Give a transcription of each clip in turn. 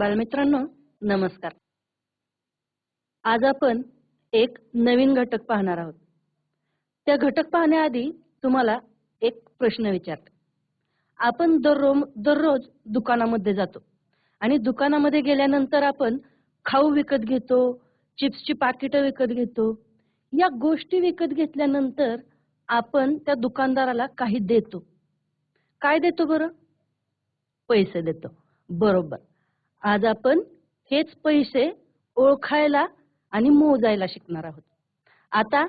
बालमित्रांनो नमस्कार. आज आपण एक नवीन घटक पाहणार आहोत. त्या घटक पाहण्याआधी तुम्हाला एक प्रश्न विचारतो. आपण दररोज दररोज दुकानामध्ये जातो आणि दुकानामध्ये गेल्यानंतर आपण खाऊ विकत घेतो चिप्सची पाकिटं विकत घेतो या गोष्टी विकत घेतल्यानंतर आपण त्या दुकानदाराला काही देतो. काय देतो बरं? पैसे देतो. बरोबर. आज आपण हेच पैसे ओळखायला आणि मोजायला शिकणार आहोत. आता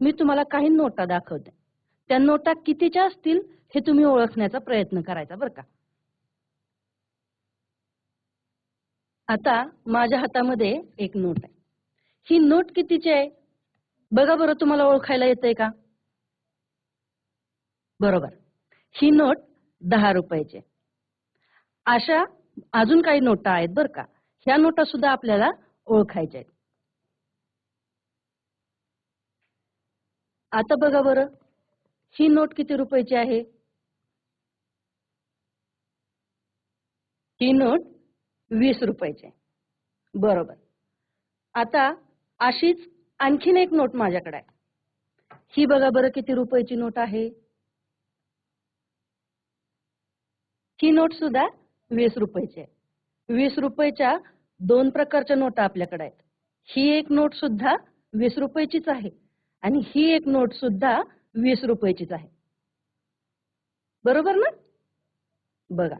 मी तुम्हाला काही नोटा दाखवते. त्या नोटा कितीच्या असतील हे तुम्ही ओळखण्याचा प्रयत्न करायचा बरं का? आता माझ्या हातामध्ये एक नोट आहे. ही नोट कितीची आहे? बघा बरं तुम्हाला ओळखायला येतंय का? बरोबर. ही नोट दहा रुपयाची आहे. अशा अजून काही नोटा आहेत बरं का. ह्या नोटा सुद्धा आपल्याला ओळखायच्या आहेत. आता बघा बरं ही नोट किती रुपयाची आहे? ही नोट वीस रुपयाची आहे. बरोबर. आता अशीच आणखीन एक नोट माझ्याकडे आहे. ही बघा बरं किती रुपयाची नोट आहे. ही नोट सुद्धा वीस रुपयाची. आहे वीस रुपयाच्या दोन प्रकारच्या नोटा आपल्याकडे आहेत. ही एक नोट सुद्धा वीस रुपयाचीच आहे आणि ही एक नोट सुद्धा वीस रुपयाचीच आहे. बरोबर ना? बघा.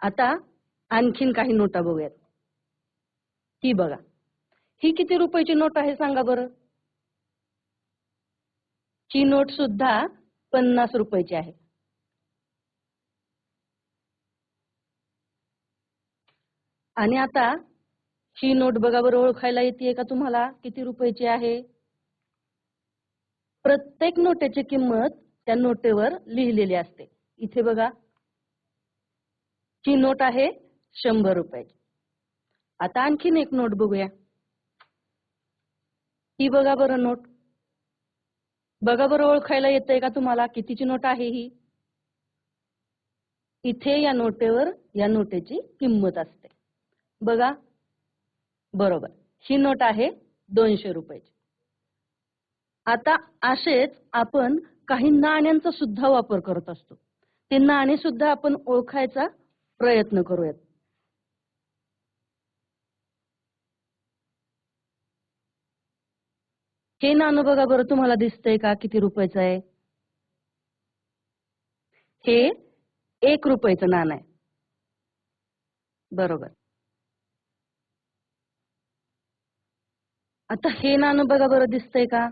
आता आणखीन काही नोटा बघूयात. ही बघा. ही किती रुपयाची नोट आहे सांगा बरं? ही नोट सुद्धा पन्नास रुपयाची आहे. आणि आता ही नोट बघा बरं ओळखायला येते का तुम्हाला? किती रुपयाची आहे? प्रत्येक नोटेची किंमत त्या नोटेवर लिहिलेली असते. इथे बघा. ही नोट आहे शंभर रुपयाची. आता आणखीन एक नोट बघूया. ही बघा बरं नोट. बघा बरं ओळखायला येतंय का तुम्हाला? कितीची नोट आहे ही? इथे या नोटेवर या नोटेची किंमत असते. बघा. बरोबर. ही नोट आहे दोनशे रुपयाची. आता असेच आपण काही नाण्यांचा सुद्धा वापर करत असतो. ते नाणे सुद्धा आपण ओळखायचा प्रयत्न करूयात. हे नाणं बघा बरं तुम्हाला दिसतंय का? किती रुपयाचं आहे? हे एक रुपयाचं नाणं आहे. बरोबर. आता हे नाणं बघा बरं दिसतंय का?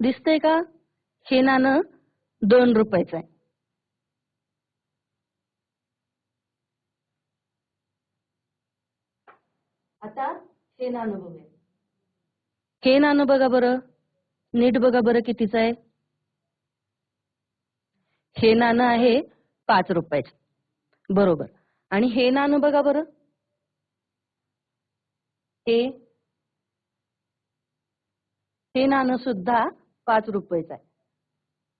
दिसतंय का? हे नाणं दोन रुपयाचं आहे. आता हे नाणं बघूया. हे नाणं बघा बरं. नीट बघा बरं कितीचं आहे. हे नाणं आहे पाच रुपयाचं. बरोबर. आणि हे नाणं बघा बरं. हे हे नाणं सुद्धा पाच रुपयाचं आहे.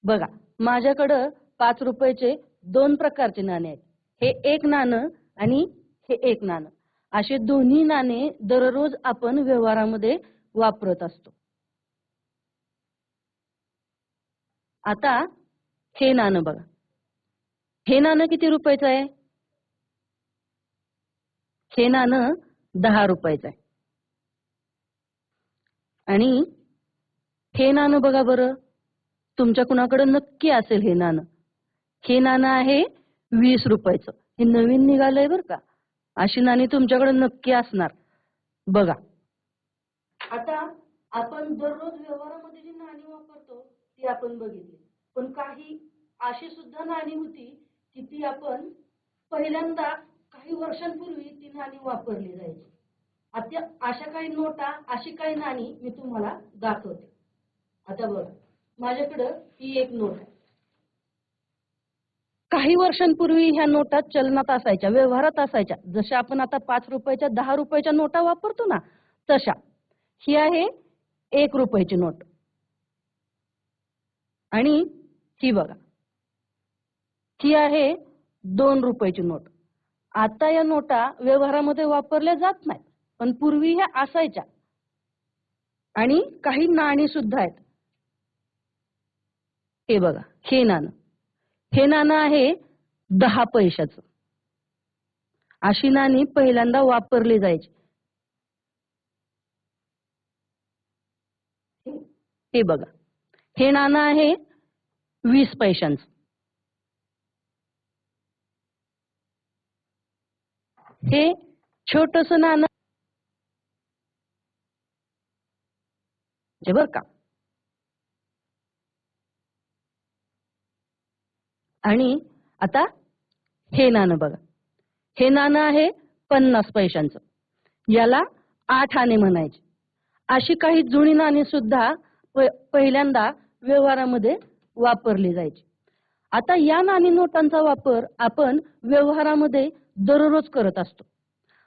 बघा माझ्याकडं पाच रुपयाचे दोन प्रकारचे नाणे आहेत. हे एक नाणं आणि हे एक नाणं. असे दोन्ही नाणे दररोज आपण व्यवहारामध्ये वापरत असतो. आता हे नाणं बघा. हे नाणं किती रुपयाचं आहे? हे नाणं दहा रुपयाचं आहे. आणि हे नाणं बघा बरं. तुमच्या कुणाकडे नक्की असेल हे नाणं? हे नाणं आहे वीस रुपयाचं. हे नवीन निघालंय बरं का. अशी नाणी तुमच्याकडे नक्की असणार. बघा. आता आपण दररोज व्यवहारामध्ये जी नाणी वापरतो ती आपण बघितली. पण काही अशी सुद्धा नाणी होती की ती आपण पहिल्यांदा काही वर्षांपूर्वी ती नाणी वापरली जायची. आता अशा काही नोटा अशी काही नाणी मी तुम्हाला दाखवते. आता बघा माझ्याकडं ही एक नोट आहे. काही वर्षांपूर्वी ह्या नोटा चलनात असायच्या व्यवहारात असायच्या. जशा आपण आता पाच रुपयाच्या दहा रुपयाच्या नोटा वापरतो ना तशा. ही आहे एक रुपयाची नोट. आणि ही बघा. ही आहे दोन रुपयाची नोट. आता या नोटा व्यवहारामध्ये वापरल्या जात नाहीत. पण पूर्वी ह्या असायच्या. आणि काही नाणी सुद्धा आहेत. हे बघा हे नाणं. हे नाणं आहे दहा पैशाचं. अशी नाणी पहिल्यांदा वापरली जायची. हे बघा हे नाणं आहे वीस पैशांचं. हे छोटस नाणं बर का. आणि आता हे नाणं बघा. हे नाणं आहे पन्नास पैशांचं. याला आठ आणे म्हणायचे. अशी काही जुनी नाणी सुद्धा पहिल्यांदा व्यवहारामध्ये वापरली जायची. आता या नाणी नोटांचा वापर आपण व्यवहारामध्ये दररोज करत असतो.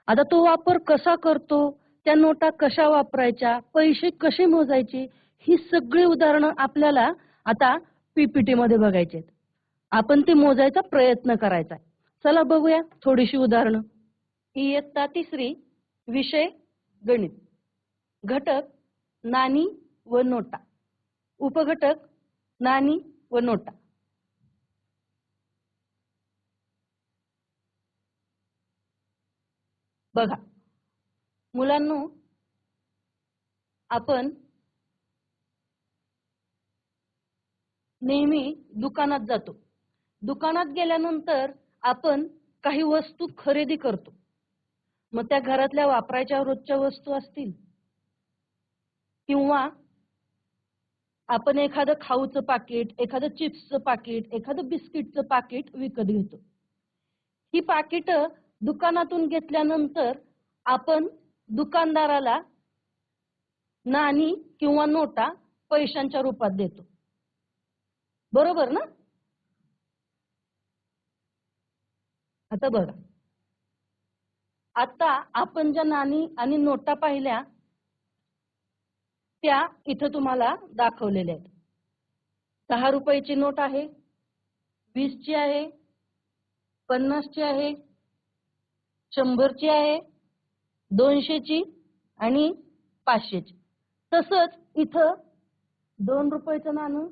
आता तो वापर कसा करतो? त्या नोटा कशा वापरायच्या पैसे कसे मोजायचे ही सगळी उदाहरणं आपल्याला आता पीपीटी मध्ये बघायचे आपण ते मोजायचा प्रयत्न करायचा चला बघूया थोडीशी उदाहरणं. इयत्ता तिसरी विषय गणित. घटक नाणी व नोटा. उपघटक नाणी व नोटा. बघा. मुलांनो आपण नेहमी दुकानात जातो. दुकानात गेल्यानंतर आपण काही वस्तू खरेदी करतो. मग त्या घरातल्या वापरायच्या रोजच्या वस्तू असतील? किंवा आपण एखादं खाऊचं पाकिट एखादं चिप्सचं पाकिट एखादं बिस्किटचं पाकिट विकत घेतो. ही पाकिट दुकानातून घेतल्यानंतर आपण दुकानदाराला नाणी किंवा नोटा पैशांच्या रूपात देतो. बरोबर ना? आता बघा. आता आपण ज्या नाणी आणि नोटा पाहिल्या त्या इथं तुम्हाला दाखवलेल्या आहेत. दहा रुपयाची नोट आहे वीसची आहे पन्नासची आहे शंभरची आहे दोनशेची आणि पाचशेची तसंच इथं दोन रुपयाचं नाणं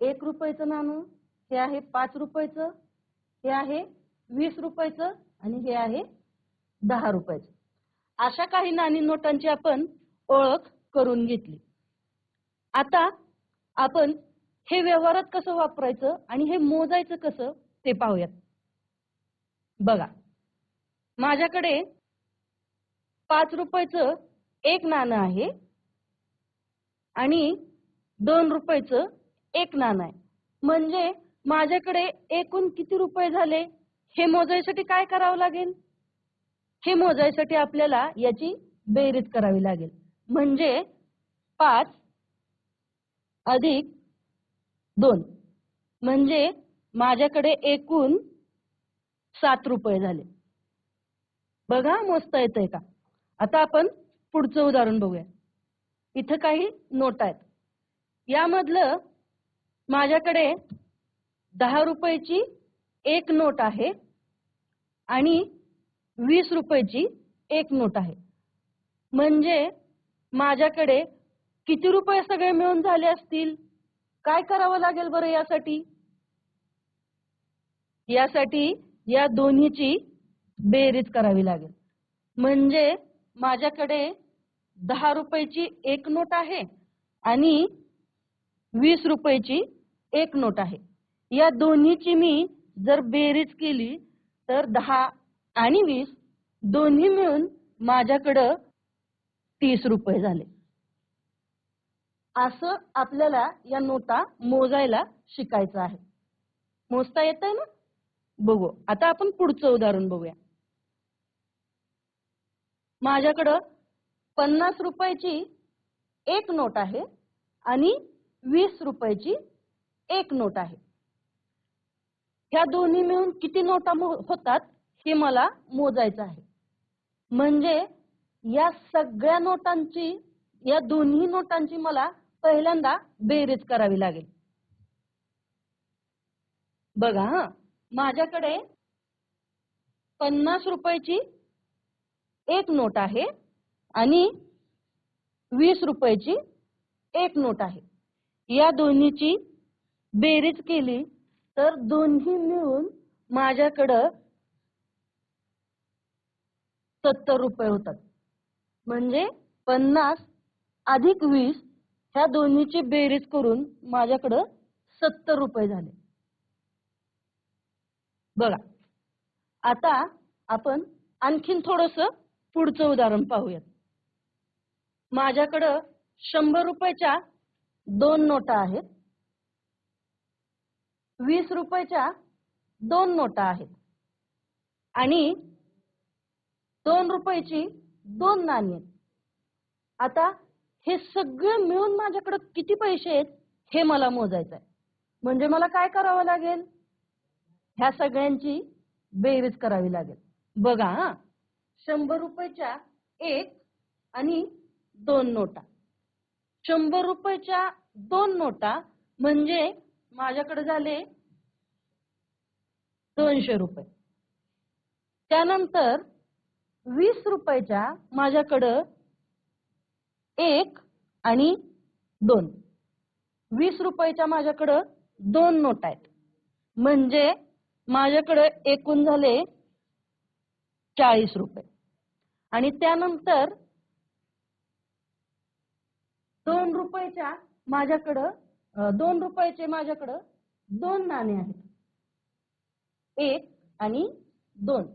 एक रुपयाचं नाणं हे आहे पाच रुपयाचं हे आहे वीस रुपयाचं आणि हे आहे दहा रुपयाचं. अशा काही नाणी नोटांची आपण ओळख करून घेतली. आता आपण हे व्यवहारात कसं वापरायचं आणि हे मोजायचं कसं ते पाहूयात. बघा माझ्याकडे पाच रुपयाचं एक नाणं आहे आणि दोन रुपयाचं एक नाणं आहे. म्हणजे माझ्याकडे एकूण किती रुपये झाले? हे मोजायसाठी काय करावं लागेल? हे मोजायसाठी आपल्याला याची बेरीज करावी लागेल. म्हणजे पाच अधिक दोन. म्हणजे माझ्याकडे एकूण सात रुपये झाले. बघा मोजता येतंय का? आता आपण पुढचं उदाहरण बघूया. इथं काही नोट आहेत. यामधलं माझ्याकडे दहा रुपयाची एक नोट आहे आणि वीस रुपयाची एक नोट आहे. म्हणजे माझ्याकडे किती रुपये सगळे मिळून झाले असतील? काय करावं लागेल बरं यासाठी? यासाठी या दोन्हीची बेरीज करावी लागेल. म्हणजे माझ्याकडे दहा रुपयाची एक नोट आहे आणि वीस रुपयाची एक नोट आहे. या दोन्हीची मी जर बेरीज केली तर दहा आणि वीस दोन्ही मिळून माझ्याकडं तीस रुपये झाले. असं आपल्याला या नोटा मोजायला शिकायचं आहे. मोजता येत आहे ना? बघू. आता आपण पुढचं उदाहरण बघूया. माझ्याकडं पन्नास रुपयाची एक नोट आहे आणि वीस रुपयाची एक नोट आहे. ह्या दोन्ही मिळून किती नोटा होतात हे मला मोजायचं आहे. म्हणजे या सगळ्या नोटांची या दोन्ही नोटांची मला पहिल्यांदा बेरीज करावी लागेल. बघा हा माझ्याकडे पन्नास रुपयाची एक नोट आहे आणि वीस रुपयाची एक नोट आहे. या दोन्हीची बेरीज केली तर दोन्ही मिळून माझ्याकडं सत्तर रुपये होतात. म्हणजे पन्नास अधिक वीस ह्या दोन्हीची बेरीज करून माझ्याकडं सत्तर रुपये झाले. बघा. आता आपण आणखीन थोडस पुढचं उदाहरण पाहूयात. माझ्याकडं शंभर रुपयाच्या दोन नोटा आहेत. वीस रुपयाच्या दोन नोटा आहेत. आणि दोन रुपयाची दोन नाणी आहेत. आता हे सगळं मिळून माझ्याकडे किती पैसे आहेत हे मला मोजायचं आहे. म्हणजे मला काय करावं लागेल? ह्या सगळ्यांची बेरीज करावी लागेल. बघा हा. शंभर रुपयाच्या एक आणि दोन नोटा. शंभर रुपयाच्या दोन नोटा म्हणजे माझ्याकडे झाले दोनशे रुपये. त्यानंतर वीस रुपयाच्या माझ्याकडं एक आणि दोन. वीस रुपयाच्या माझ्याकडं दोन नोट आहेत. म्हणजे माझ्याकडं एकूण झाले चाळीस रुपये. आणि त्यानंतर दोन रुपयाच्या माझ्याकडं दोन रुपयाचे माझ्याकडं दोन नाणे आहेत. एक आणि दोन.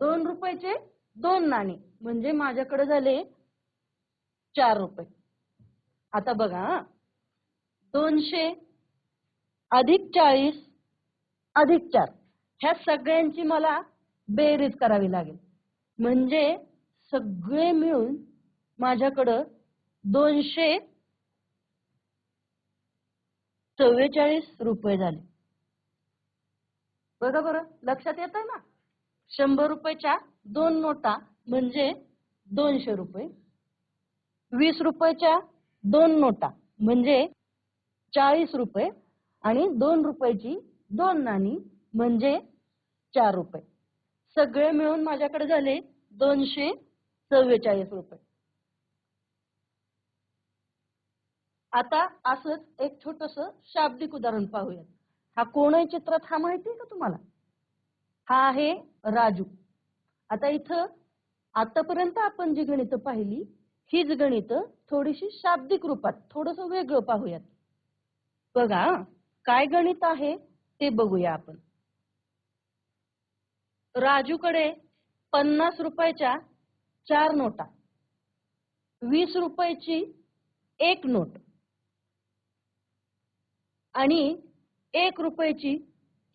दोन रुपयाचे दोन नाणे म्हणजे माझ्याकडे झाले चार रुपये. आता बघा दोनशे अधिक चाळीस अधिक चार. ह्या सगळ्यांची मला बेरीज करावी लागेल. म्हणजे सगळे मिळून माझ्याकडं दोनशे चव्वेचाळीस रुपये झाले. बघा बरं लक्षात येत आहे ना? शंभर रुपयाच्या दोन नोटा म्हणजे दोनशे रुपये. वीस रुपयाच्या दोन नोटा म्हणजे चाळीस रुपये आणि दोन रुपयाची दोन नाणी म्हणजे चार रुपये. सगळे मिळून माझ्याकडे झाले दोनशे चव्वेचाळीस रुपये. आता असंच एक छोटस शाब्दिक उदाहरण पाहूयात. हा कोण आहे चित्रात हा माहिती का तुम्हाला? हा आहे राजू. आता इथं आतापर्यंत आपण जी गणित पाहिली हीच गणित थोडीशी शाब्दिक रूपात थोडस वेगळं पाहूयात. बघा काय गणित आहे ते बघूया आपण. राजूकडे पन्नास रुपयाच्या चार नोटा वीस रुपयाची एक नोट आणि एक रुपयाची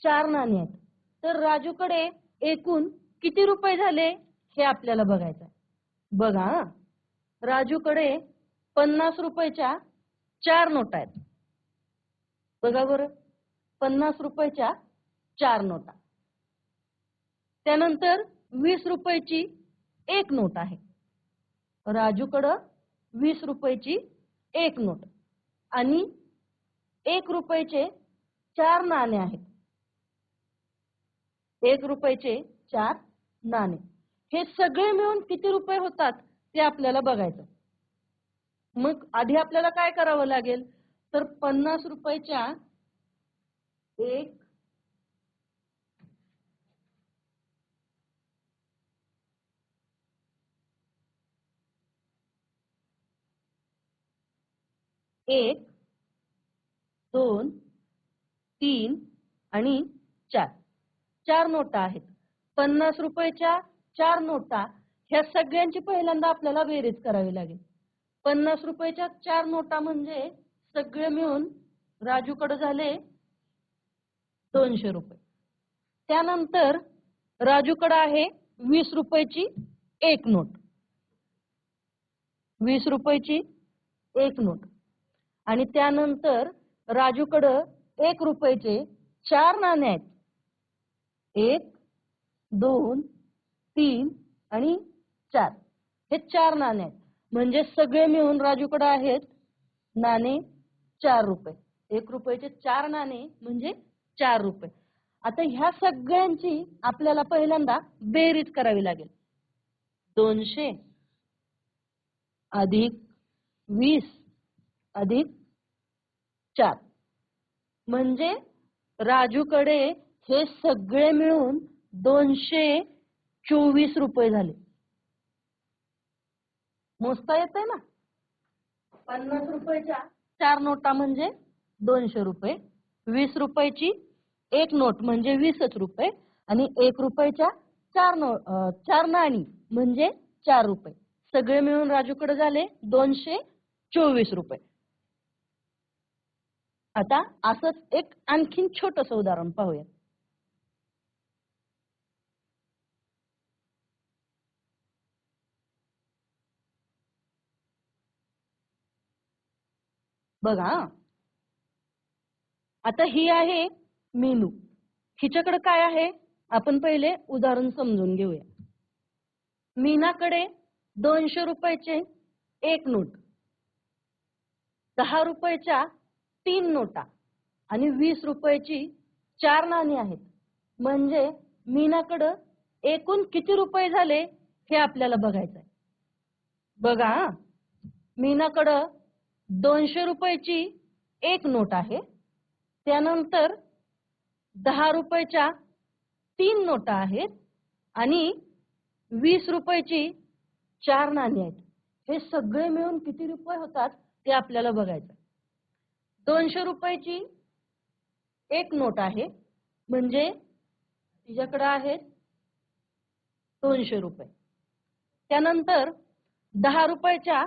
चार नाणी आहेत. तर राजूकडे एकूण किती रुपये झाले हे आपल्याला बघायचं आहे. बघा राजूकडे पन्नास रुपयाच्या चार नोटा आहेत. बघा बरं. पन्नास रुपयाच्या चार नोटा. त्यानंतर वीस रुपयाची एक नोट आहे. राजूकडं वीस रुपयाची एक नोट आणि एक रुपयाचे चार नाणे आहेत. एक रुपयाचे चार नाणे. हे सगळे मिळून किती रुपये होतात ते आपल्याला बघायचं. मग आधी आपल्याला काय करावं लागेल? तर पन्नास रुपयाच्या एक एक दोन तीन आणि चार. चार नोटा आहेत. पन्नास रुपयाच्या चार नोटा ह्या सगळ्यांची पहिल्यांदा आपल्याला बेरीज करावी लागेल. पन्नास रुपयाच्या चार नोटा म्हणजे सगळे मिळून राजूकडे झाले दोनशे रुपये. त्यानंतर राजूकडे आहे वीस रुपयाची एक नोट. वीस रुपयाची एक नोट. आणि त्यानंतर राजूकडं एक रुपयाचे चार नाणे आहेत. एक दोन तीन आणि चार. हे चार नाणे आहेत. म्हणजे सगळे मिळून राजूकडे आहेत नाणे चार रुपये. एक रुपयाचे चार नाणे म्हणजे चार रुपये. आता ह्या सगळ्यांची आपल्याला पहिल्यांदा बेरीज करावी लागेल. दोनशे अधिक वीस अधिक चार. म्हणजे राजूकडे हे सगळे मिळून दोनशे चोवीस रुपये झाले. मोजता येत ना? पन्नास रुपयाच्या चार नोटा म्हणजे दोनशे रुपये. वीस रुपयाची एक नोट म्हणजे वीसच रुपये आणि एक रुपयाच्या चार नो चार नाणी म्हणजे चार रुपये. सगळे मिळून राजूकडे झाले दोनशे चोवीस रुपये. आता असंच एक आणखीन छोटस उदाहरण पाहूया बघा आता ही आहे मेनू. हिच्याकडे काय आहे? आपण पहिले उदाहरण समजून घेऊया. मीनाकडे दोनशे रुपयाचे एक नोट दहा रुपयाच्या तीन नोटा आणि वीस रुपयाची चार नाणी आहेत. म्हणजे मीनाकडं एकूण किती रुपये झाले हे आपल्याला बघायचं आहे बघा मीनाकडं दोनशे रुपयाची एक नोट आहे. त्यानंतर दहा रुपयाच्या तीन नोटा आहेत आणि वीस रुपयाची चार नाणी आहेत. हे सगळे मिळून किती रुपये होतात ते आपल्याला बघायचं आहे. दोनशे रुपयाची एक नोट आहे. म्हणजे तिच्याकडे आहेत दोनशे रुपये. त्यानंतर दहा रुपयाच्या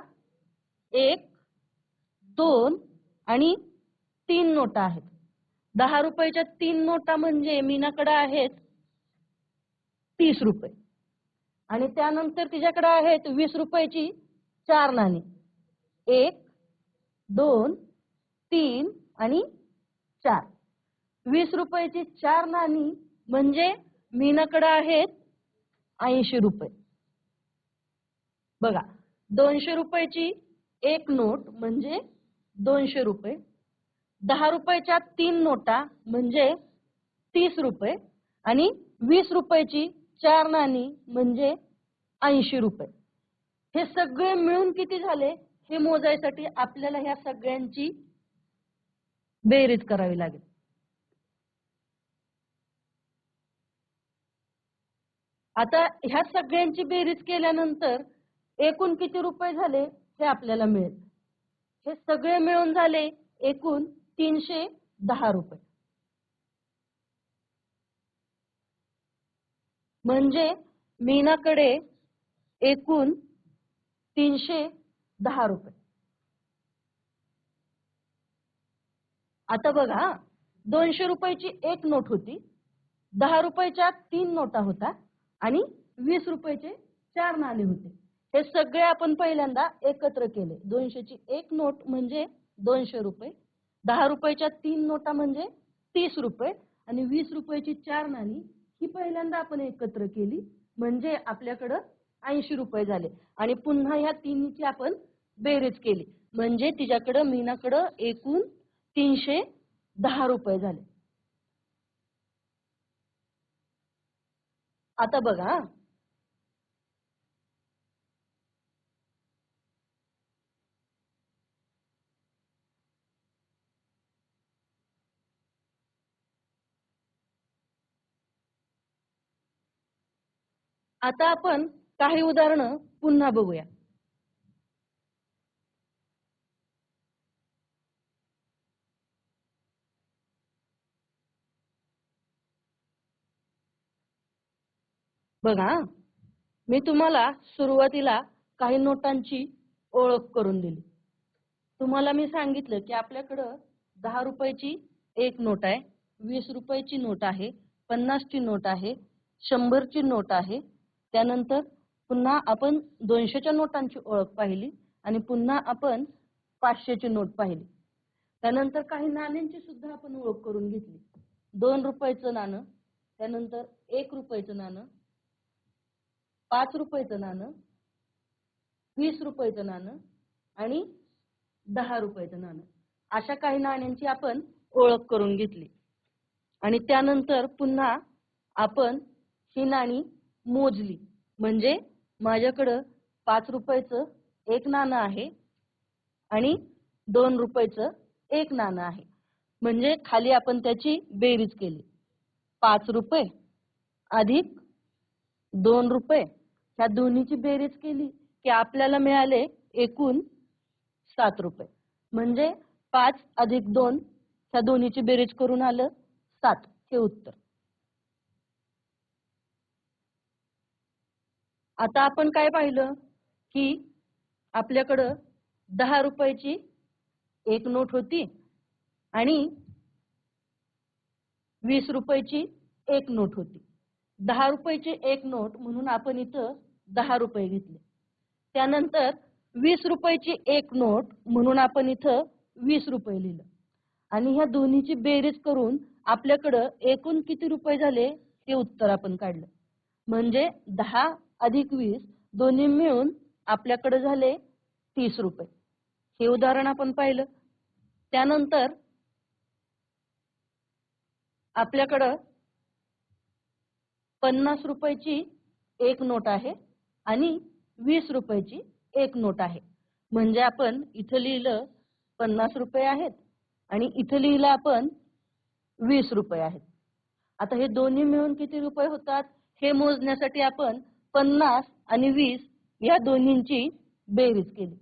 एक दोन आणि तीन नोटा आहेत. दहा रुपयाच्या तीन नोटा म्हणजे मीनाकडे आहेत तीस रुपये. आणि त्यानंतर तिच्याकडे आहेत वीस रुपयाची चार नाणी. एक दोन तीन आणि चार. वीस रुपयाची चार नाणी म्हणजे मीनाकडे आहेत ऐंशी रुपये. बघा दोनशे रुपयाची एक नोट म्हणजे दोनशे रुपये. दहा रुपयाच्या तीन नोटा म्हणजे तीस रुपये. आणि वीस रुपयाची चार नाणी म्हणजे ऐंशी रुपये. हे सगळे मिळून किती झाले? हे मोजायसाठी आपल्याला ह्या सगळ्यांची बेरीज करावी लागेल. आता ह्या सगळ्यांची बेरीज केल्यानंतर एकूण किती रुपये झाले हे आपल्याला मिळेल. हे सगळे मिळून झाले एकूण तीनशे दहा रुपये. म्हणजे मीनाकडे एकूण तीनशे दहा रुपये. आता बघा दोनशे रुपयाची एक नोट होती दहा रुपयाच्या तीन नोटा होता आणि वीस रुपयाचे चार नाणे होते. हे सगळे आपण पहिल्यांदा एकत्र केले. दोनशेची एक नोट म्हणजे दोनशे रुपये दहा रुपयाच्या तीन नोटा म्हणजे तीस रुपये आणि वीस रुपयाची चार नाणी ही पहिल्यांदा आपण एकत्र केली म्हणजे आपल्याकडं ऐंशी रुपये झाले. आणि पुन्हा ह्या तिन्हीची आपण बेरीज केली. म्हणजे तिच्याकडं मीनाकडं एकूण तीनशे दहा रुपये झाले. आता बघा. आता आपण काही उदाहरणं पुन्हा बघूया. बघा. मी तुम्हाला सुरुवातीला काही नोटांची ओळख करून दिली. तुम्हाला मी सांगितलं की आपल्याकडं दहा रुपयाची एक नोट आहे वीस रुपयाची नोट आहे पन्नासची नोट आहे शंभरची नोट आहे. त्यानंतर पुन्हा आपण दोनशेच्या नोटांची ओळख पाहिली आणि पुन्हा आपण पाचशेची नोट पाहिली. त्यानंतर काही नाण्यांची सुद्धा आपण ओळख करून घेतली. दोन रुपयाचं नाणं त्यानंतर एक रुपयाचं नाणं पाच रुपयाचं नाणं वीस रुपयाचं नाणं आणि दहा रुपयाचं नाणं. अशा काही नाण्यांची आपण ओळख करून घेतली. आणि त्यानंतर पुन्हा आपण ही नाणी मोजली. म्हणजे माझ्याकडं पाच रुपयाचं एक नाणं आहे आणि दोन रुपयाचं एक नाणं आहे. म्हणजे खाली आपण त्याची बेरीज केली. पाच रुपये अधिक दोन रुपये ह्या दोन्हीची बेरीज केली की आपल्याला मिळाले एकूण सात रुपये. म्हणजे पाच अधिक दोन ह्या दोन्हीची बेरीज करून आलं सात. हे उत्तर. आता आपण काय पाहिलं? की आपल्याकडं दहा रुपयाची एक नोट होती आणि वीस रुपयाची एक नोट होती. दहा रुपयाची एक नोट म्हणून आपण इथं दहा रुपये घेतले. त्यानंतर वीस रुपयाची एक नोट म्हणून आपण इथं वीस रुपये लिहिलं. आणि ह्या दोन्हीची बेरीज करून आपल्याकडं एकूण किती रुपये झाले हे उत्तर आपण काढलं. म्हणजे दहा अधिक वीस दोन्ही मिळून आपल्याकडे झाले तीस रुपये. हे उदाहरण आपण पाहिलं. त्यानंतर आपल्याकडं पन्नास रुपयाची एक नोट आहे. आणि वीस रुपयाची एक नोट आहे. म्हणजे आपण इथं लिहिलं पन्नास रुपये आहेत आणि इथं लिहिलं आपण वीस रुपये आहेत. आता हे दोन्ही मिळून किती रुपये होतात? हे मोजण्यासाठी आपण पन्नास आणि वीस या दोन्हींची बेरीज केली.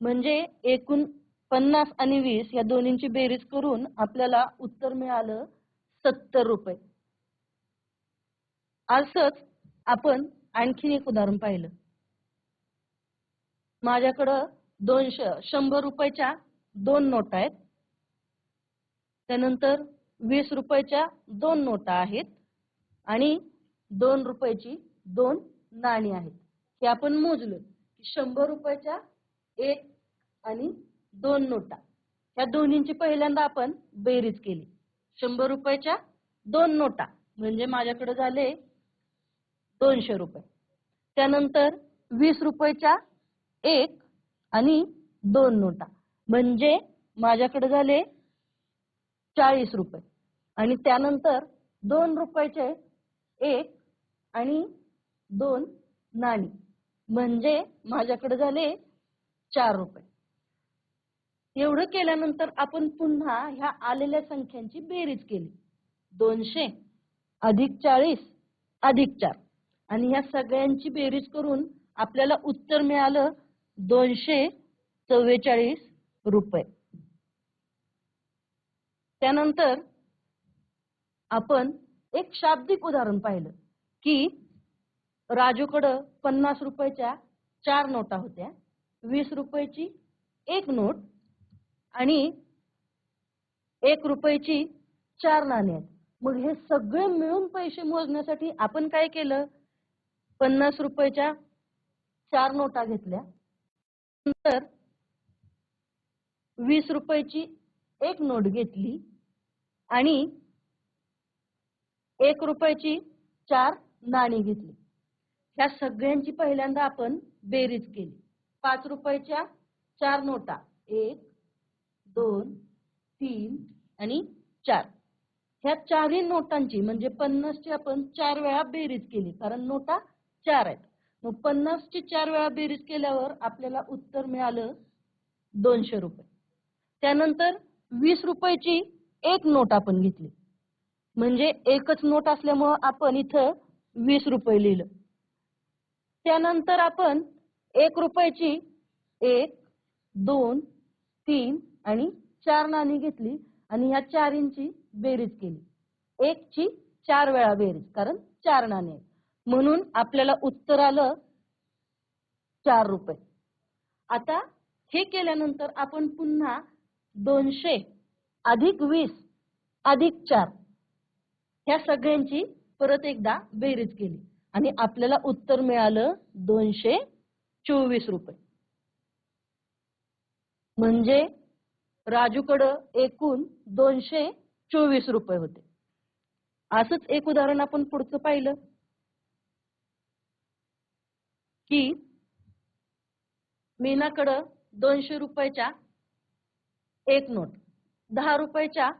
म्हणजे एकूण पन्नास आणि वीस या दोन्हींची बेरीज करून आपल्याला उत्तर मिळालं सत्तर रुपये. असंच आपण आणखीन एक उदाहरण पाहिलं. माझ्याकडं दोनशे शंभर रुपयाच्या दोन नोटा आहेत. त्यानंतर वीस रुपयाच्या दोन नोटा आहेत आणि दोन रुपयाची दोन नाणी आहेत. हे आपण मोजलं की शंभर रुपयाच्या एक आणि दोन नोटा. या दोन्हींची पहिल्यांदा आपण बेरीज केली. शंभर रुपयाच्या दोन नोटा म्हणजे माझ्याकडे झाले दोनशे रुपये. त्यानंतर वीस रुपयेच्या एक आणि दोन नोटा. म्हणजे माझ्याकडे झाले चाळीस रुपये. आणि त्यानंतर दोन रुपयाचे एक आणि दोन नाणी. म्हणजे माझ्याकडे झाले चार रुपये. एवढं केल्यानंतर आपण पुन्हा ह्या आलेल्या संख्यांची बेरीज केली. दोनशे अधिक चाळीस अधिक चार. आणि ह्या सगळ्यांची बेरीज करून आपल्याला उत्तर मिळालं दोनशे चव्वेचाळीस रुपये. त्यानंतर आपण एक शाब्दिक उदाहरण पाहिलं की राजूकडं पन्नास रुपयाच्या चार नोटा होत्या वीस रुपयाची एक नोट आणि एक रुपयाची चार नाणी आहेत. मग हे सगळे मिळून पैसे मोजण्यासाठी आपण काय केलं? पन्नास रुपयाच्या चार नोटा घेतल्या. नंतर वीस रुपयाची एक नोट घेतली आणि एक रुपयाची चार नाणी घेतली. ह्या सगळ्यांची पहिल्यांदा आपण बेरीज केली. पाच रुपयाच्या चार नोटा. एक दोन तीन आणि चार. ह्या चारही नोटांची म्हणजे पन्नासची आपण चार वेळा बेरीज केली. कारण नोटा चार आहेत. मग पन्नासची चार वेळा बेरीज केल्यावर आपल्याला उत्तर मिळालं दोनशे रुपये. त्यानंतर वीस रुपयाची एक नोट आपण घेतली. म्हणजे एकच नोट असल्यामुळं आपण इथं वीस रुपये लिहिलं. त्यानंतर आपण एक रुपयाची एक दोन तीन आणि चार नाणी घेतली आणि ह्या चारींची बेरीज केली. एकची चार वेळा बेरीज कारण चार नाणी आहेत. म्हणून आपल्याला उत्तर आलं चार रुपये. आता हे केल्यानंतर आपण पुन्हा दोनशे अधिक वीस अधिक चार ह्या सगळ्यांची परत एकदा बेरीज केली. आणि आपल्याला उत्तर मिळालं दोनशे चोवीस रुपये. म्हणजे राजूकडं एकूण दोनशे चोवीस रुपये होते. असंच एक उदाहरण आपण पुढचं पाहिलं. की मीनाकडं दोनशे रुपयाच्या एक नोट दहा रुपयाच्या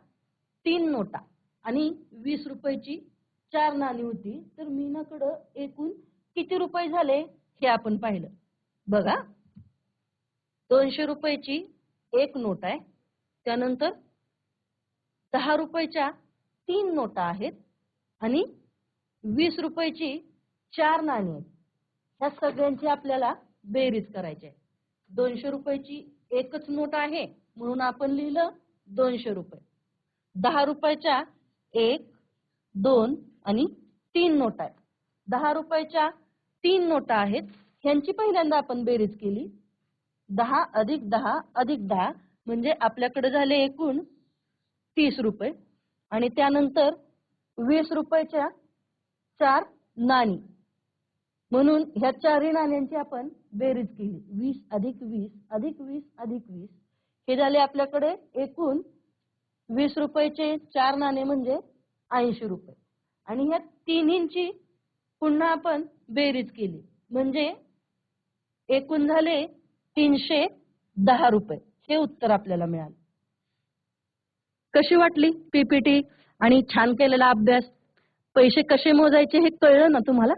तीन नोटा आणि वीस रुपयाची चार नाणी होती. तर मीनाकडं एकूण किती रुपये झाले हे आपण पाहिलं. बघा दोनशे रुपयाची एक नोट आहे. त्यानंतर दहा रुपयाच्या तीन नोटा आहेत आणि वीस रुपयाची चार नाणी आहेत. ह्या सगळ्यांची आपल्याला बेरीज करायची आहे. दोनशे रुपयाची एकच नोट आहे म्हणून आपण लिहिलं दोनशे रुपये. दहा रुपयाच्या एक दोन आणि तीन नोटा आहेत. दहा रुपयाच्या तीन नोटा आहेत ह्यांची पहिल्यांदा आपण बेरीज केली. दहा अधिक दहा अधिक दहा म्हणजे आपल्याकडे झाले एकूण तीस रुपये. आणि त्यानंतर वीस रुपयाच्या चार नाणी. म्हणून ह्या चारही नाण्यांची आपण बेरीज केली. वीस अधिक वीस अधिक वीस अधिक वीस. हे झाले आपल्याकडे एकूण वीस रुपयाचे चार नाणे म्हणजे ऐंशी रुपये. आणि ह्या तिन्हींची पुन्हा आपण बेरीज केली. म्हणजे एकूण झाले तीनशे दहा रुपये. हे उत्तर आपल्याला मिळालं. कशी वाटली पीपीटी आणि छान केलेला अभ्यास. पैसे कसे मोजायचे हे कळलं ना तुम्हाला?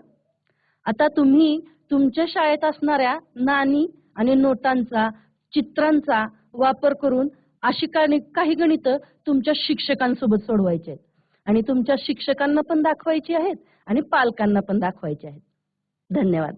आता तुम्ही तुमच्या शाळेत असणाऱ्या नाणी आणि नोटांचा चित्रांचा वापर करून अशी काही काही गणितं तुमच्या शिक्षकांसोबत सोडवायचे आहेत. आणि तुमच्या शिक्षकांना पण दाखवायची आहेत आणि पालकांना पण दाखवायचे आहेत. धन्यवाद.